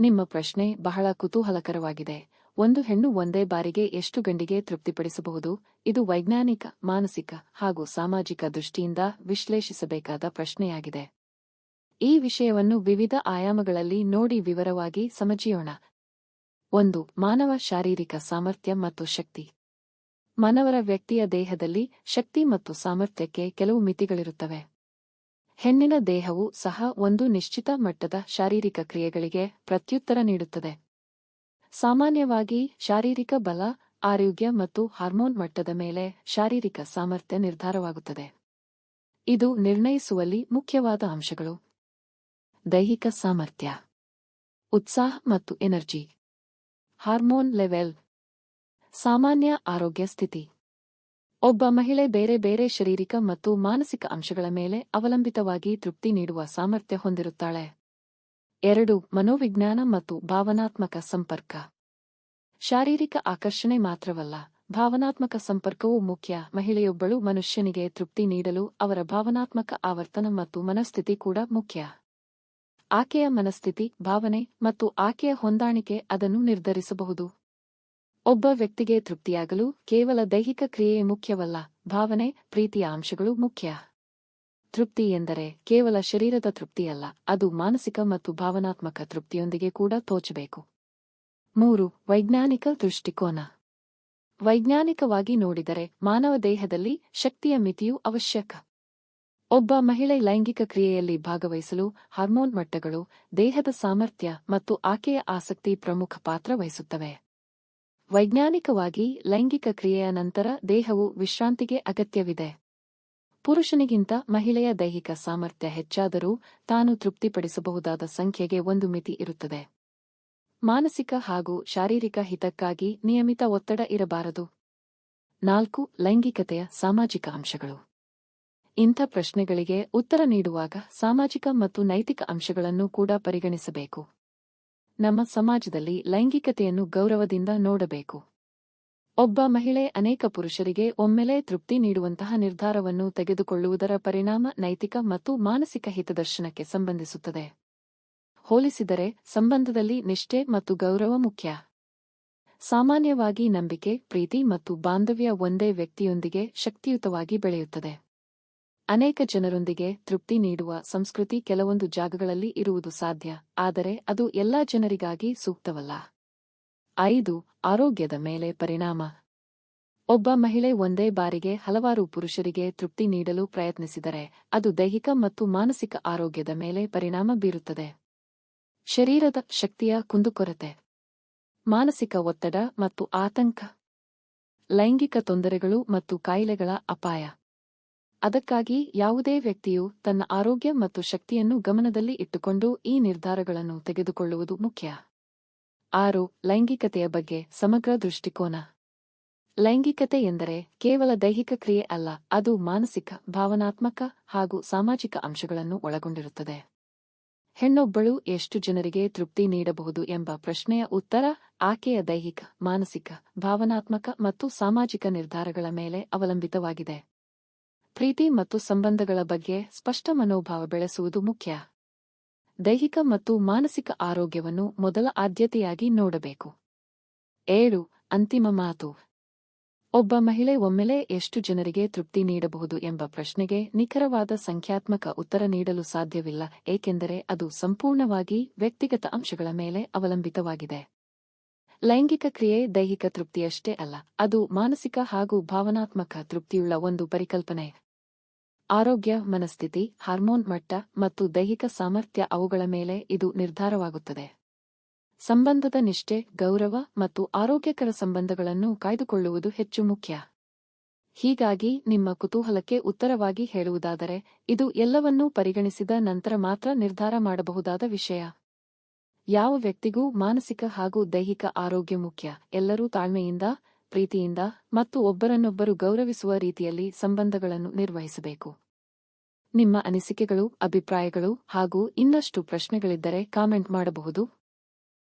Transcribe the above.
ನಿಮ್ಮ ಪ್ರಶ್ನೆ ಬಹಳ ಕುತೂಹಲಕರವಾಗಿದೆ. ಒಂದು ಹೆಣ್ಣು ಒಂದೇ ಬಾರಿಗೆ ಎಷ್ಟು ಗಂಡಿಗೆ ತೃಪ್ತಿಪಡಿಸಬಹುದು? ಇದು ವೈಜ್ಞಾನಿಕ, ಮಾನಸಿಕ ಹಾಗೂ ಸಾಮಾಜಿಕ ದೃಷ್ಟಿಯಿಂದ ವಿಶ್ಲೇಷಿಸಬೇಕಾದ ಪ್ರಶ್ನೆಯಾಗಿದೆ. ಈ ವಿಷಯವನ್ನು ವಿವಿಧ ಆಯಾಮಗಳಲ್ಲಿ ನೋಡಿ ವಿವರವಾಗಿ ಸಮಜಿಯೋಣ. ಒಂದು, ಮಾನವ ಶಾರೀರಿಕ ಸಾಮರ್ಥ್ಯ ಮತ್ತು ಶಕ್ತಿ. ಮಾನವರ ವ್ಯಕ್ತಿಯ ದೇಹದಲ್ಲಿ ಶಕ್ತಿ ಮತ್ತು ಸಾಮರ್ಥ್ಯಕ್ಕೆ ಕೆಲವು ಮಿತಿಗಳಿರುತ್ತವೆ. ಹೆಣ್ಣಿನ ದೇಹವು ಸಹ ಒಂದು ನಿಶ್ಚಿತ ಮಟ್ಟದ ಶಾರೀರಿಕ ಕ್ರಿಯೆಗಳಿಗೆ ಪ್ರತ್ಯುತ್ತರ ನೀಡುತ್ತದೆ. ಸಾಮಾನ್ಯವಾಗಿ ಶಾರೀರಿಕ ಬಲ, ಆರೋಗ್ಯ ಮತ್ತು ಹಾರ್ಮೋನ್ ಮಟ್ಟದ ಮೇಲೆ ಶಾರೀರಿಕ ಸಾಮರ್ಥ್ಯ ನಿರ್ಧಾರವಾಗುತ್ತದೆ. ಇದು ನಿರ್ಣಯಿಸುವಲ್ಲಿ ಮುಖ್ಯವಾದ ಅಂಶಗಳು. ದೈಹಿಕ ಸಾಮರ್ಥ್ಯ, ಉತ್ಸಾಹ ಮತ್ತು ಎನರ್ಜಿ, ಹಾರ್ಮೋನ್ ಲೆವೆಲ್, ಸಾಮಾನ್ಯ ಆರೋಗ್ಯ ಸ್ಥಿತಿ. ಒಬ್ಬ ಮಹಿಳೆ ಬೇರೆ ಬೇರೆ ಶಾರೀರಿಕ ಮತ್ತು ಮಾನಸಿಕ ಅಂಶಗಳ ಮೇಲೆ ಅವಲಂಬಿತವಾಗಿ ತೃಪ್ತಿ ನೀಡುವ ಸಾಮರ್ಥ್ಯ ಹೊಂದಿರುತ್ತಾಳೆ. ಎರಡು, ಮನೋವಿಜ್ಞಾನ ಮತ್ತು ಭಾವನಾತ್ಮಕ ಸಂಪರ್ಕ. ಶಾರೀರಿಕ ಆಕರ್ಷಣೆ ಮಾತ್ರವಲ್ಲ, ಭಾವನಾತ್ಮಕ ಸಂಪರ್ಕವೂ ಮುಖ್ಯ. ಮಹಿಳೆಯೊಬ್ಬಳು ಮನುಷ್ಯನಿಗೆ ತೃಪ್ತಿ ನೀಡಲು ಅವರ ಭಾವನಾತ್ಮಕ ಆವರ್ತನ ಮತ್ತು ಮನಸ್ಥಿತಿ ಕೂಡ ಮುಖ್ಯ. ಆಕೆಯ ಮನಸ್ಥಿತಿ, ಭಾವನೆ ಮತ್ತು ಆಕೆಯ ಹೊಂದಾಣಿಕೆ ಅದನ್ನು ನಿರ್ಧರಿಸಬಹುದು. ಒಬ್ಬ ವ್ಯಕ್ತಿಗೆ ತೃಪ್ತಿಯಾಗಲು ಕೇವಲ ದೈಹಿಕ ಕ್ರಿಯೆ ಮುಖ್ಯವಲ್ಲ, ಭಾವನೆ, ಪ್ರೀತಿಯ ಅಂಶಗಳು ಮುಖ್ಯ. ತೃಪ್ತಿ ಎಂದರೆ ಕೇವಲ ಶರೀರದ ತೃಪ್ತಿಯಲ್ಲ, ಅದು ಮಾನಸಿಕ ಮತ್ತು ಭಾವನಾತ್ಮಕ ತೃಪ್ತಿಯೊಂದಿಗೆ ಕೂಡ ತೋಚಬೇಕು. ಮೂರು, ವೈಜ್ಞಾನಿಕ ದೃಷ್ಟಿಕೋನ. ವೈಜ್ಞಾನಿಕವಾಗಿ ನೋಡಿದರೆ ಮಾನವ ದೇಹದಲ್ಲಿ ಶಕ್ತಿಯ ಮಿತಿಯು ಅವಶ್ಯಕ. ಒಬ್ಬ ಮಹಿಳೆ ಲೈಂಗಿಕ ಕ್ರಿಯೆಯಲ್ಲಿ ಭಾಗವಹಿಸಲು ಹಾರ್ಮೋನ್ ಮಟ್ಟಗಳು ದೇಹದ ಸಾಮರ್ಥ್ಯ ಮತ್ತು ಆಕೆಯ ಆಸಕ್ತಿ ಪ್ರಮುಖ ಪಾತ್ರ ವಹಿಸುತ್ತವೆ. ವೈಜ್ಞಾನಿಕವಾಗಿ ಲೈಂಗಿಕ ಕ್ರಿಯೆಯ ನಂತರ ದೇಹವು ವಿಶ್ರಾಂತಿಗೆ ಅಗತ್ಯವಿದೆ. ಪುರುಷನಿಗಿಂತ ಮಹಿಳೆಯ ದೈಹಿಕ ಸಾಮರ್ಥ್ಯ ಹೆಚ್ಚಾದರೂ ತಾನು ತೃಪ್ತಿಪಡಿಸಬಹುದಾದ ಸಂಖ್ಯೆಗೆ ಒಂದು ಮಿತಿ ಇರುತ್ತದೆ. ಮಾನಸಿಕ ಹಾಗೂ ಶಾರೀರಿಕ ಹಿತಕ್ಕಾಗಿ ನಿಯಮಿತ ಒತ್ತಡ ಇರಬಾರದು. ನಾಲ್ಕು, ಲೈಂಗಿಕತೆಯ ಸಾಮಾಜಿಕ ಅಂಶಗಳು. ಇಂಥ ಪ್ರಶ್ನೆಗಳಿಗೆ ಉತ್ತರ ನೀಡುವಾಗ ಸಾಮಾಜಿಕ ಮತ್ತು ನೈತಿಕ ಅಂಶಗಳನ್ನು ಕೂಡ ಪರಿಗಣಿಸಬೇಕು. ನಮ್ಮ ಸಮಾಜದಲ್ಲಿ ಲೈಂಗಿಕತೆಯನ್ನು ಗೌರವದಿಂದ ನೋಡಬೇಕು. ಒಬ್ಬ ಮಹಿಳೆ ಅನೇಕ ಪುರುಷರಿಗೆ ಒಮ್ಮೆಲೆ ತೃಪ್ತಿ ನೀಡುವಂತಹ ನಿರ್ಧಾರವನ್ನು ತೆಗೆದುಕೊಳ್ಳುವುದರ ಪರಿಣಾಮ ನೈತಿಕ ಮತ್ತು ಮಾನಸಿಕ ಹಿತದರ್ಶನಕ್ಕೆ ಸಂಬಂಧಿಸುತ್ತದೆ. ಹೋಲಿಸಿದರೆ ಸಂಬಂಧದಲ್ಲಿ ನಿಷ್ಠೆ ಮತ್ತು ಗೌರವ ಮುಖ್ಯ. ಸಾಮಾನ್ಯವಾಗಿ ನಂಬಿಕೆ, ಪ್ರೀತಿ ಮತ್ತು ಬಾಂಧವ್ಯ ಒಂದೇ ವ್ಯಕ್ತಿಯೊಂದಿಗೆ ಶಕ್ತಿಯುತವಾಗಿ ಬೆಳೆಯುತ್ತದೆ. ಅನೇಕ ಜನರೊಂದಿಗೆ ತೃಪ್ತಿ ನೀಡುವ ಸಂಸ್ಕೃತಿ ಕೆಲವೊಂದು ಜಾಗಗಳಲ್ಲಿ ಇರುವುದು ಸಾಧ್ಯ, ಆದರೆ ಅದು ಎಲ್ಲಾ ಜನರಿಗಾಗಿ ಸೂಕ್ತವಲ್ಲ. ಐದು, ಆರೋಗ್ಯದ ಮೇಲೆ ಪರಿಣಾಮ. ಒಬ್ಬ ಮಹಿಳೆ ಒಂದೇ ಬಾರಿಗೆ ಹಲವಾರು ಪುರುಷರಿಗೆ ತೃಪ್ತಿ ನೀಡಲು ಪ್ರಯತ್ನಿಸಿದರೆ, ಅದು ದೈಹಿಕ ಮತ್ತು ಮಾನಸಿಕ ಆರೋಗ್ಯದ ಮೇಲೆ ಪರಿಣಾಮ ಬೀರುತ್ತದೆ. ಶರೀರದ ಶಕ್ತಿಯ ಕುಂದುಕೊರತೆ. ಮಾನಸಿಕ ಒತ್ತಡ ಮತ್ತು ಆತಂಕ. ಲೈಂಗಿಕ ತೊಂದರೆಗಳು ಮತ್ತು ಕಾಯಿಲೆಗಳ ಅಪಾಯ. ಅದಕ್ಕಾಗಿ ಯಾವುದೇ ವ್ಯಕ್ತಿಯು ತನ್ನ ಆರೋಗ್ಯ ಮತ್ತು ಶಕ್ತಿಯನ್ನು ಗಮನದಲ್ಲಿ ಇಟ್ಟುಕೊಂಡು ಈ ನಿರ್ಧಾರಗಳನ್ನು ತೆಗೆದುಕೊಳ್ಳುವುದು ಮುಖ್ಯ. ಆರು, ಲೈಂಗಿಕತೆಯ ಬಗ್ಗೆ ಸಮಗ್ರ ದೃಷ್ಟಿಕೋನ. ಲೈಂಗಿಕತೆ ಎಂದರೆ ಕೇವಲ ದೈಹಿಕ ಕ್ರಿಯೆ ಅಲ್ಲ, ಅದು ಮಾನಸಿಕ, ಭಾವನಾತ್ಮಕ ಹಾಗೂ ಸಾಮಾಜಿಕ ಅಂಶಗಳನ್ನು ಒಳಗೊಂಡಿರುತ್ತದೆ. ಹೆಣ್ಣೊಬ್ಬಳು ಎಷ್ಟು ಜನರಿಗೆ ತೃಪ್ತಿ ನೀಡಬಹುದು ಎಂಬ ಪ್ರಶ್ನೆಯ ಉತ್ತರ ಆಕೆಯ ದೈಹಿಕ, ಮಾನಸಿಕ, ಭಾವನಾತ್ಮಕ ಮತ್ತು ಸಾಮಾಜಿಕ ನಿರ್ಧಾರಗಳ ಮೇಲೆ ಅವಲಂಬಿತವಾಗಿದೆ. ಪ್ರೀತಿ ಮತ್ತು ಸಂಬಂಧಗಳ ಬಗ್ಗೆ ಸ್ಪಷ್ಟ ಮನೋಭಾವ ಬೆಳೆಸುವುದು ಮುಖ್ಯ. ದೈಹಿಕ ಮತ್ತು ಮಾನಸಿಕ ಆರೋಗ್ಯವನ್ನು ಮೊದಲ ಆದ್ಯತೆಯಾಗಿ ನೋಡಬೇಕು. ಏಳು, ಅಂತಿಮ ಮಾತು. ಒಬ್ಬ ಮಹಿಳೆ ಒಮ್ಮೆಲೆ ಎಷ್ಟು ಜನರಿಗೆ ತೃಪ್ತಿ ನೀಡಬಹುದು ಎಂಬ ಪ್ರಶ್ನೆಗೆ ನಿಖರವಾದ ಸಂಖ್ಯಾತ್ಮಕ ಉತ್ತರ ನೀಡಲು ಸಾಧ್ಯವಿಲ್ಲ, ಏಕೆಂದರೆ ಅದು ಸಂಪೂರ್ಣವಾಗಿ ವ್ಯಕ್ತಿಗತ ಅಂಶಗಳ ಮೇಲೆ ಅವಲಂಬಿತವಾಗಿದೆ. ಲೈಂಗಿಕ ಕ್ರಿಯೆ ದೈಹಿಕ ತೃಪ್ತಿಯಷ್ಟೇ ಅಲ್ಲ, ಅದು ಮಾನಸಿಕ ಹಾಗೂ ಭಾವನಾತ್ಮಕ ತೃಪ್ತಿಯುಳ್ಳ ಒಂದು ಪರಿಕಲ್ಪನೆ. ಆರೋಗ್ಯ, ಮನಸ್ಥಿತಿ, ಹಾರ್ಮೋನ್ ಮಟ್ಟ ಮತ್ತು ದೈಹಿಕ ಸಾಮರ್ಥ್ಯ ಅವುಗಳ ಮೇಲೆ ಇದು ನಿರ್ಧಾರವಾಗುತ್ತದೆ. ಸಂಬಂಧದ ನಿಷ್ಠೆ, ಗೌರವ ಮತ್ತು ಆರೋಗ್ಯಕರ ಸಂಬಂಧಗಳನ್ನು ಕಾಯ್ದುಕೊಳ್ಳುವುದು ಹೆಚ್ಚು ಮುಖ್ಯ. ಹೀಗಾಗಿ ನಿಮ್ಮ ಕುತೂಹಲಕ್ಕೆ ಉತ್ತರವಾಗಿ ಹೇಳುವುದಾದರೆ, ಇದು ಎಲ್ಲವನ್ನೂ ಪರಿಗಣಿಸಿದ ನಂತರ ಮಾತ್ರ ನಿರ್ಧಾರ ಮಾಡಬಹುದಾದ ವಿಷಯ. ಯಾವ ವ್ಯಕ್ತಿಗೂ ಮಾನಸಿಕ ಹಾಗೂ ದೈಹಿಕ ಆರೋಗ್ಯ ಮುಖ್ಯ, ಎಲ್ಲರೂ ತಾಳ್ಮೆಯಿಂದ, ಪ್ರೀತಿಯಿಂದ ಮತ್ತು ಒಬ್ಬರನ್ನೊಬ್ಬರು ಗೌರವಿಸುವ ರೀತಿಯಲ್ಲಿ ಸಂಬಂಧಗಳನ್ನು ನಿರ್ವಹಿಸಬೇಕು. ನಿಮ್ಮ ಅನಿಸಿಕೆಗಳು ಅಭಿಪ್ರಾಯಗಳು ಹಾಗೂ ಇನ್ನಷ್ಟು ಪ್ರಶ್ನೆಗಳಿದ್ದರೆ ಕಾಮೆಂಟ್ ಮಾಡಬಹುದು.